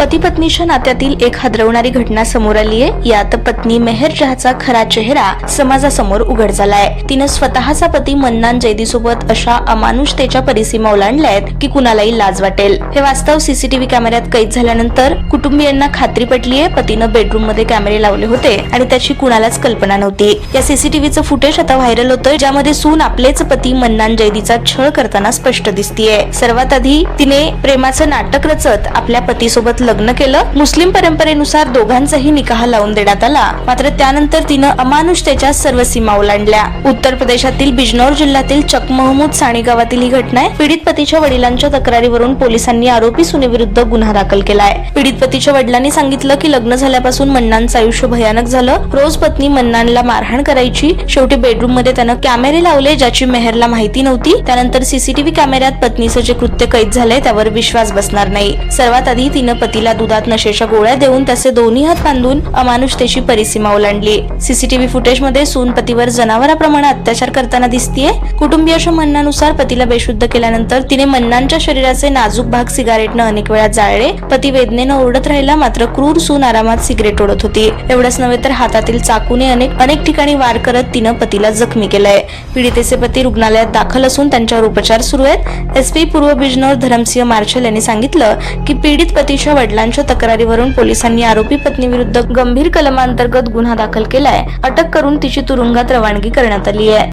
पती पत्नीच्या नात्यातील एक हादरवणारी घटना समोर आली आहे. यात पत्नी मेहर जहाचा खरा चेहरा समाजासमोर उघड झालाय. तिनं स्वतःचा पती मन्नान जैदी सोबत अशा अमानुषतेच्या परिसीमा ओलांडल्या आहेत की कुणालाही लाज वाटेल. हे वास्तव सीसीटीव्ही कॅमेऱ्यात कैद झाल्यानंतर कुटुंबियांना खात्री पटलीये पतीनं बेडरूममध्ये कॅमेरे लावले होते आणि त्याची कुणालाच कल्पना नव्हती. या सीसीटीव्हीचं फुटेज आता व्हायरल होतं ज्यामध्ये सून आपलेच पती मन्नान जैदीचा छळ करताना स्पष्ट दिसतीये. सर्वात आधी तिने प्रेमाचं नाटक रचत आपल्या पतीसोबत लग्न केलं मुस्लिम परंपरेनुसार दोघांचाही निकाह लावून देण्यात आला. मात्र त्यानंतर तिनं अमानुषतेच्या सर्व सीमा ओलांडल्या. उत्तर प्रदेशातील बिजनौर जिल्ह्यातील चक महमूद साणी गावातील ही घटना आहे. पीडित पतीच्या वडिलांच्या तक्रारीवरून पोलिसांनी आरोपी सुनेविरुद्ध गुन्हा दाखल केलाय. पीडित पतीच्या वडिलांनी सांगितलं की लग्न झाल्यापासून मन्नानचं आयुष्य भयानक झालं. रोज पत्नी मन्नानला मारहाण करायची. शेवटी बेडरूममध्ये त्यानं कॅमेरे लावले ज्याची मेहरला माहिती नव्हती. त्यानंतर सीसीटीव्ही कॅमेऱ्यात पत्नीचं जे कृत्य कैद झालंय त्यावर विश्वास बसणार नाही. सर्वात आधी तिनं पती तिला दुधात नशेच्या गोळ्या देऊन त्याचे दोन्ही हात बांधून अमानुषतेची परिसीमा ओलांडली. सीसीटीव्ही फुटेजमध्ये सून पतीवर जनावराप्रमाणे अत्याचार करताना दिसतीये. कुटुंबियाच्या म्हणण्यानुसार पतीला बेशुद्ध केल्यानंतर तिने मन्नांच्या शरीराचे नाजूक भाग सिगारेटनं अनेक वेळा जाळले. पती वेदनेनं ओरडत राहिला मात्र क्रूर सून आरामात सिगरेट ओढत होती. एवढंच नव्हे तर हातातील चाकूने अनेक अनेक ठिकाणी वार करत तिनं पतीला जखमी केलंय. पीडितेचे पती रुग्णालयात दाखल असून त्यांच्यावर उपचार सुरू आहेत. एसपी पूर्व बिजनोर धरमसिंह मार्शल यांनी सांगितलं की पीडित पतीच्या वडिलांच्या तक्रारीवरून पोलिसांनी आरोपी पत्नीविरुद्ध गंभीर कलमांतर्गत गुन्हा दाखल केलाय. अटक करून तिची तुरुंगात रवानगी करण्यात आली आहे.